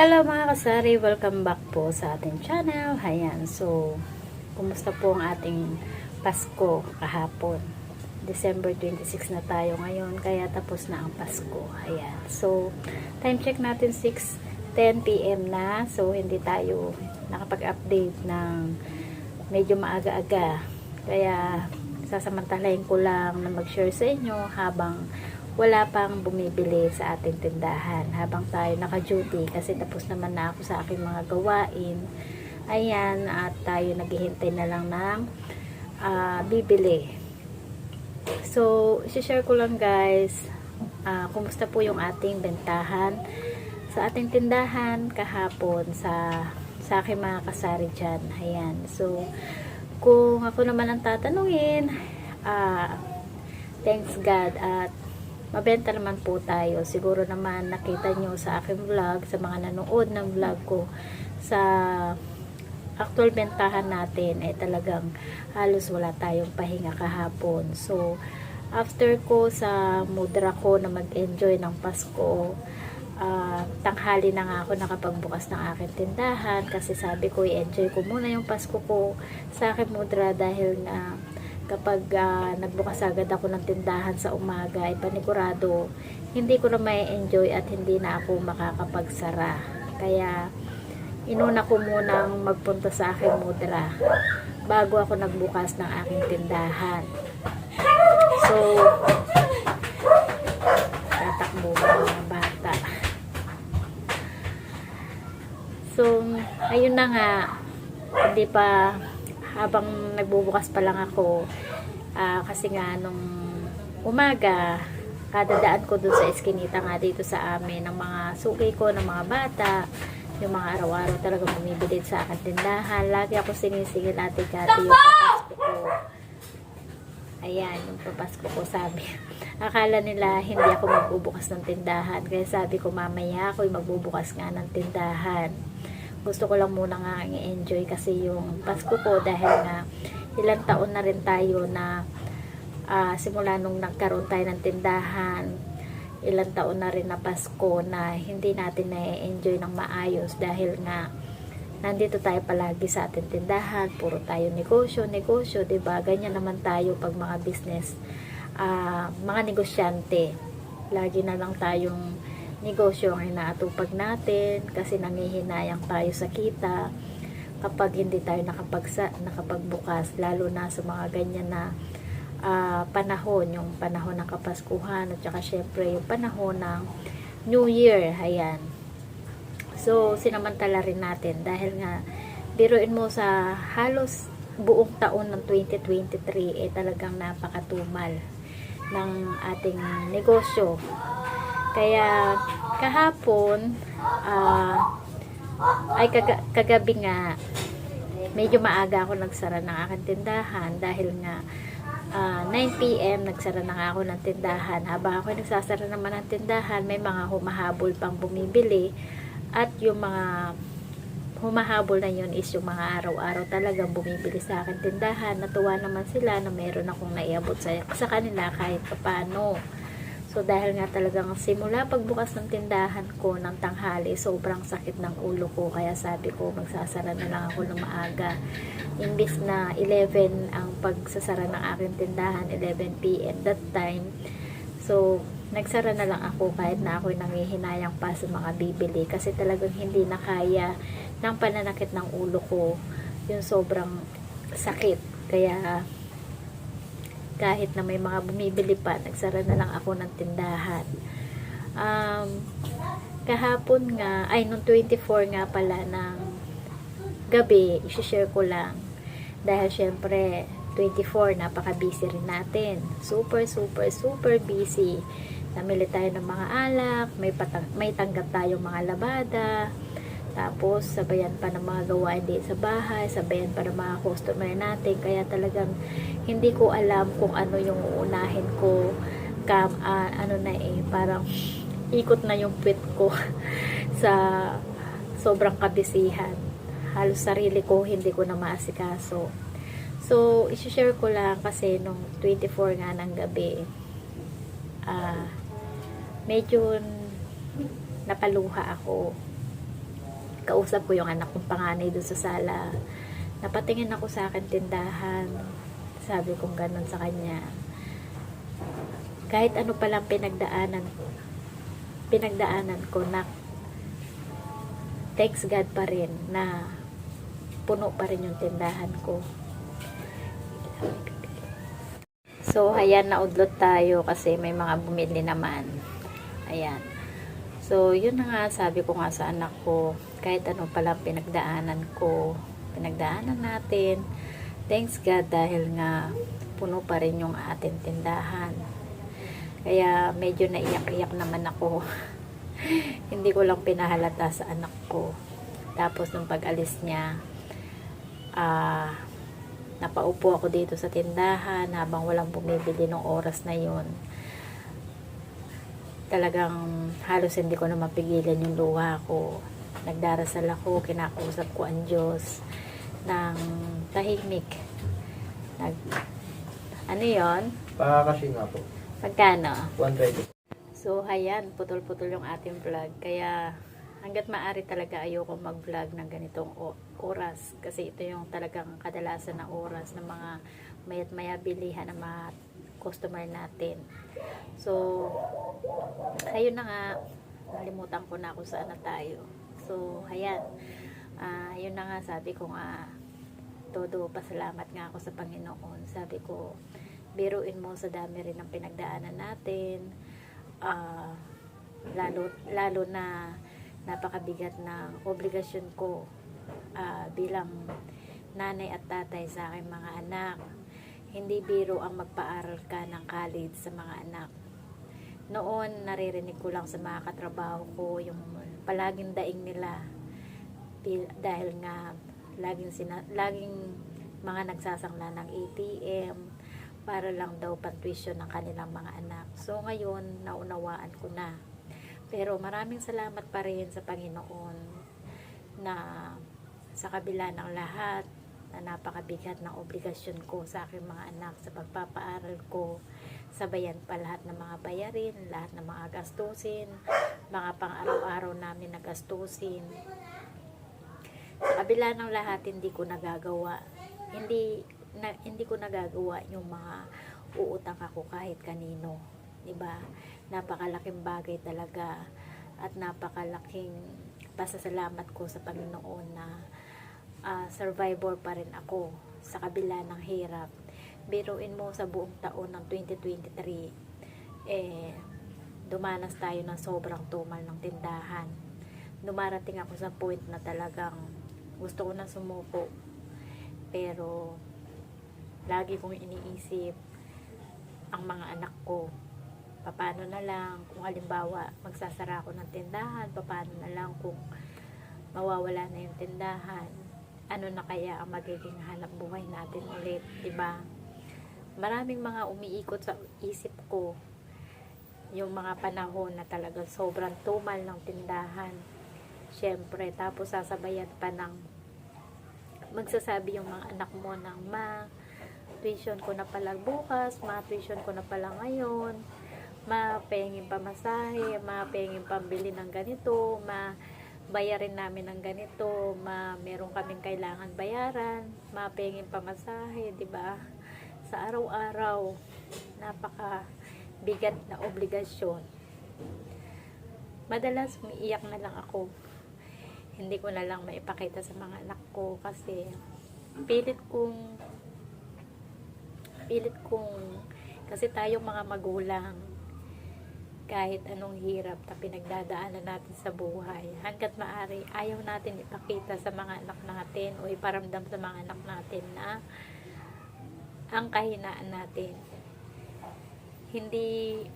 Hello mga kasari, welcome back po sa ating channel. Ayan, so, kumusta po ang ating Pasko kahapon? December 26 na tayo ngayon, kaya tapos na ang Pasko. Ayan, so, time check natin 6.10 p.m. na, so hindi tayo nakapag-update ng medyo maaga-aga. Kaya, sasamantalahin ko lang na mag-share sa inyo habang wala pang bumibili sa ating tindahan habang tayo naka-duty kasi tapos naman na ako sa aking mga gawain. Ayan at tayo naghihintay na lang ng ah, bibili. So share ko lang guys ah, kumusta po yung ating bentahan sa ating tindahan kahapon sa sa aking mga kasari dyan. Ayan so kung ako naman ang tatanungin ah thanks God at mabenta naman po tayo. Siguro naman nakita nyo sa aking vlog, sa mga nanood ng vlog ko, sa actual bentahan natin, eh talagang halos wala tayong pahinga kahapon. So, after ko sa mudra ko na mag-enjoy ng Pasko, ah, tanghali na nga ako nakapagbukas ng aking tindahan kasi sabi ko i-enjoy ko muna yung Pasko ko sa aking mudra dahil nga kapag ah, nagbukas agad ako ng tindahan sa umaga ay panigurado hindi ko na may enjoy at hindi na ako makakapagsara. Kaya inuna ko munang magpunta sa aking mudra bago ako nagbukas ng aking tindahan. So tatakbo mga bata. So ayun na nga hindi pa habang nagbubukas pa lang ako ah, kasi nga nung umaga kadadaan ko dun sa eskinita nga dito sa amin ng mga suki ko ng mga bata yung mga araw-araw talaga bumibili sa akin tindahan. Lagi ako sinisingil ate Kati yung papasko ko. Ayan yung papasko ko sabi. Akala nila hindi ako magbubukas ng tindahan kaya sabi ko mamaya ako magbubukas nga ng tindahan gusto ko lang muna nga i-enjoy kasi yung Pasko ko dahil nga ilang taon na rin tayo na ah, simula nung nagkaroon tayo ng tindahan ilang taon na rin na Pasko na hindi natin na-enjoy ng maayos dahil nga nandito tayo palagi sa ating tindahan puro tayo negosyo, negosyo ba? Ganyan naman tayo pag mga business ah, mga negosyante. Lagi na lang tayong negosyo ang inaatupag natin kasi nangihinayang tayo sa kita. Kapag hindi tayo nakapagsa, nakapagbukas lalo na sa mga ganyan na ah, panahon yung panahon ng kapaskuhan at saka syempre yung panahon ng New Year ayan. So sinamantala rin natin dahil nga biruin mo sa halos buong taon ng 2023 eh talagang napakatumal ng ating negosyo kaya kahapon ah, ay kaga- kagabi nga medyo maaga ako nagsara ng aking tindahan dahil nga ah, 9pm nagsara na nga ako ng tindahan. Habang ako nagsasara naman ng tindahan may mga humahabol pang bumibili. At yung mga humahabol na yun is yung mga araw-araw talagang bumibili sa akin tindahan. Natuwa naman sila na meron akong naiabot sa, sa kanila kahit paano So dahil nga talagang simula pagbukas ng tindahan ko ng tanghali, sobrang sakit ng ulo ko. Kaya sabi ko magsasara na lang ako ng maaga. Imbis na 11 ang pagsasara ng aking tindahan, 11 p.m. that time. So nagsara na lang ako kahit na ako'y nangihinayang pa sa mga bibili kasi talagang hindi na kaya ng pananakit ng ulo ko yung sobrang sakit. Kaya kahit na may mga bumibili pa, nagsara na lang ako ng tindahan. Um, kahapon nga, ay nung 24 nga pala ng gabi, isi-share ko lang. Dahil syempre, 24, napaka-busy rin natin. Super, super, super busy. Namili tayo ng mga alak, may, patang, may tanggap tayong mga labada, tapos, sabayan pa ng mga gawain din sa bahay, sabayan pa ng mga customer natin. Kaya talagang hindi ko alam kung ano yung uunahin ko. Kam, ah, ano na eh, parang ikot na yung pit ko sa sobrang kabisihan. Halos sarili ko, hindi ko na maasikaso. So, isi-share ko lang kasi nung 24 nga ng gabi, ah, medyo napaluha ako kausap ko yung anak kong panganay doon sa sala. Napatingin ako sa akin tindahan. Sabi kong ganun sa kanya. Kahit ano palang pinagdaanan, pinagdaanan ko na thanks God pa rin na puno pa rin yung tindahan ko. So, ayan, naudlot tayo kasi may mga bumili naman. Ayan. So, yun na nga, sabi ko nga sa anak ko, kahit ano pala pinagdaanan ko, pinagdaanan natin, thanks God dahil nga puno pa rin yung ating tindahan. Kaya medyo naiyak-iyak naman ako. Hindi ko lang pinahalata sa anak ko. Tapos nung pag-alis niya, ah, napaupo ako dito sa tindahan habang walang bumibili ng oras na yun. Talagang halos hindi ko na mapigilan yung luha ko. Nagdarasal ako, kinakausap ko ang Diyos ng tahimik. Nag, ano yon Pakakashi nga po. Magkano? 120. So, ayan, putol-putol yung ating vlog. Kaya, hanggat maaari talaga ayoko mag-vlog ng ganitong oras. Kasi ito yung talagang kadalasan na oras ng mga mayat maya bilihan ng mga customer natin. So, ayun na nga, nalimutan ko na kung saan na tayo. So, ayan. Ah, yun na nga, sabi ko nga, todo pasalamat nga ako sa Panginoon. Sabi ko, biruin mo sa dami rin ng pinagdaanan natin. Ah, lalo, lalo na napakabigat ng obligasyon ko ah, bilang nanay at tatay sa aking mga anak. Hindi biro ang magpaaral ka ng college sa mga anak. Noon, naririnig ko lang sa mga katrabaho ko yung palaging daing nila dahil nga laging, sina- laging mga nagsasangla ng ATM para lang daw pang-tuition ng kanilang mga anak. So ngayon, naunawaan ko na. Pero maraming salamat pa rin sa Panginoon na sa kabila ng lahat na napakabigat ng obligasyon ko sa aking mga anak sa pagpapaaral ko. Sabayan pa lahat ng mga bayarin lahat ng mga gastusin mga pang araw-araw namin na gastusin sa kabila ng lahat hindi ko nagagawa. Hindi na, hindi ko nagagawa yung mga uutang ako kahit kanino 'di ba? Napakalaking bagay talaga at napakalaking pasasalamat ko sa Panginoon na ah, survivor pa rin ako sa kabila ng hirap. Biruin mo sa buong taon ng 2023 eh dumanas tayo ng sobrang tumal ng tindahan. Dumarating ako sa point na talagang gusto ko na sumuko. Pero lagi kong iniisip ang mga anak ko. Paano na lang kung halimbawa magsasara ako ng tindahan paano na lang kung mawawala na yung tindahan ano na kaya ang magiging hanap buhay natin ulit, 'di ba? Maraming mga umiikot sa isip ko yung mga panahon na talagang sobrang tumal ng tindahan. Siyempre, tapos sasabayan pa ng magsasabi yung mga anak mo ng ma, tuition ko na pala bukas, ma, tuition ko na pala ngayon, ma, pengin pa masahe, ma, pengin pambili ng ganito, ma, bayarin namin ng ganito, ma, meron kaming kailangan bayaran, ma, pengin pa masahe, di ba? Sa araw-araw, napaka bigat na obligasyon. Madalas umiiyak na lang ako. Hindi ko na lang maipakita sa mga anak ko kasi pilit kong pilit kong kasi tayong mga magulang kahit anong hirap na pinagdadaanan natin sa buhay. Hanggat maaari ayaw natin ipakita sa mga anak natin o iparamdam sa mga anak natin na ang kahinaan natin. Hindi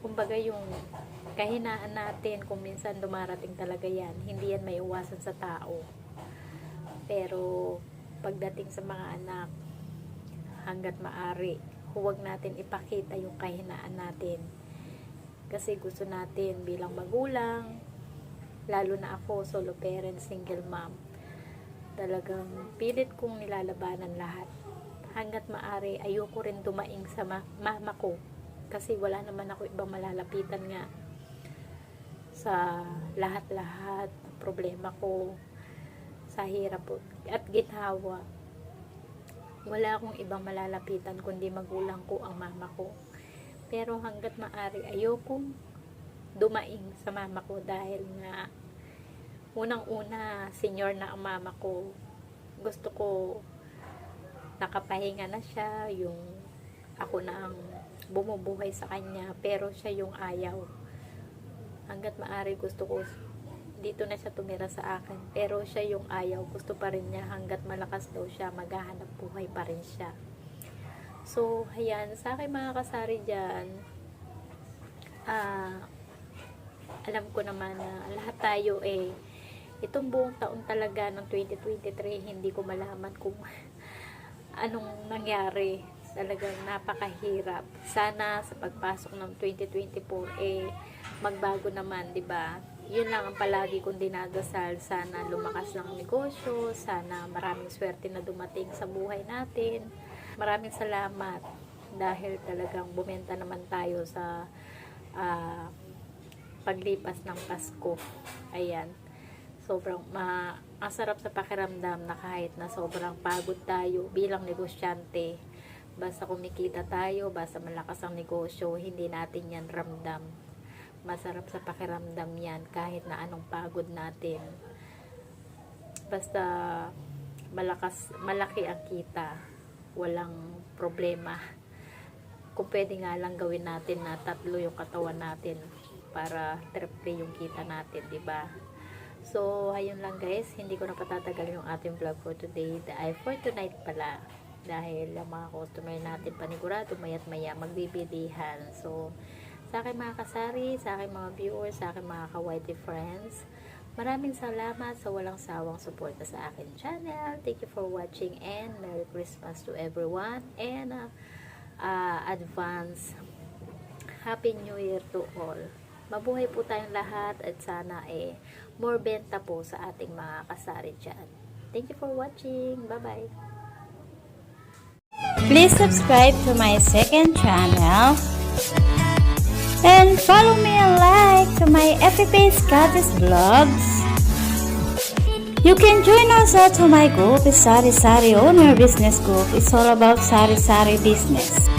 kumbaga yung kahinaan natin kung minsan dumarating talaga yan hindi yan may iwasan sa tao. Pero pagdating sa mga anak hanggat maari huwag natin ipakita yung kahinaan natin kasi gusto natin bilang magulang lalo na ako solo parent single mom talagang pilit kong nilalabanan lahat hanggat maari ayoko rin dumaing sa ma- mama ko kasi wala naman ako ibang malalapitan nga sa lahat-lahat problema ko sa hirap at ginhawa. Wala akong ibang malalapitan kundi magulang ko ang mama ko. Pero hanggat maari ayokong dumaing sa mama ko dahil nga unang-una senior na ang mama ko. Gusto ko nakapahinga na siya, yung ako na ang bumubuhay sa kanya, pero siya yung ayaw. Hanggat maari gusto ko dito na siya tumira sa akin, pero siya yung ayaw. Gusto pa rin niya hanggat malakas daw siya, maghahanap buhay pa rin siya. So, ayan, sa akin mga kasari dyan, ah, alam ko naman na lahat tayo eh, itong buong taon talaga ng 2023, hindi ko malaman kung anong nangyari. Talagang napakahirap. Sana sa pagpasok ng 2024, eh, magbago naman, di ba? Yun lang ang palagi kong dinadasal. Sana lumakas ng negosyo, sana maraming swerte na dumating sa buhay natin. Maraming salamat dahil talagang bumenta naman tayo sa ah, paglipas ng Pasko. Ayan. Sobrang ma ang sarap sa pakiramdam na kahit na sobrang pagod tayo bilang negosyante, basta kumikita tayo, basta malakas ang negosyo, hindi natin yan ramdam. Masarap sa pakiramdam yan kahit na anong pagod natin. Basta malakas, malaki ang kita, walang problema. Kung pwede nga lang gawin natin na tatlo yung katawan natin para triple yung kita natin, di ba? So, ayun lang guys, hindi ko na patatagal yung ating vlog for today. Ay, for tonight pala. Dahil ang mga customer natin panigurado, mayat maya magbibilihan. So, sa aking mga kasari, sa aking mga viewers, sa aking mga ka-whitey friends, maraming salamat sa walang sawang suporta sa akin channel. Thank you for watching and Merry Christmas to everyone. And uh, uh, advance Happy New Year to all. Mabuhay po tayong lahat at sana eh more benta po sa ating mga kasari dyan. Thank you for watching. Bye-bye. Please subscribe to my second channel and follow me and like to my FP Scottish Vlogs. You can join also to my group, Sari Sari Owner Business Group. It's all about Sari Sari business.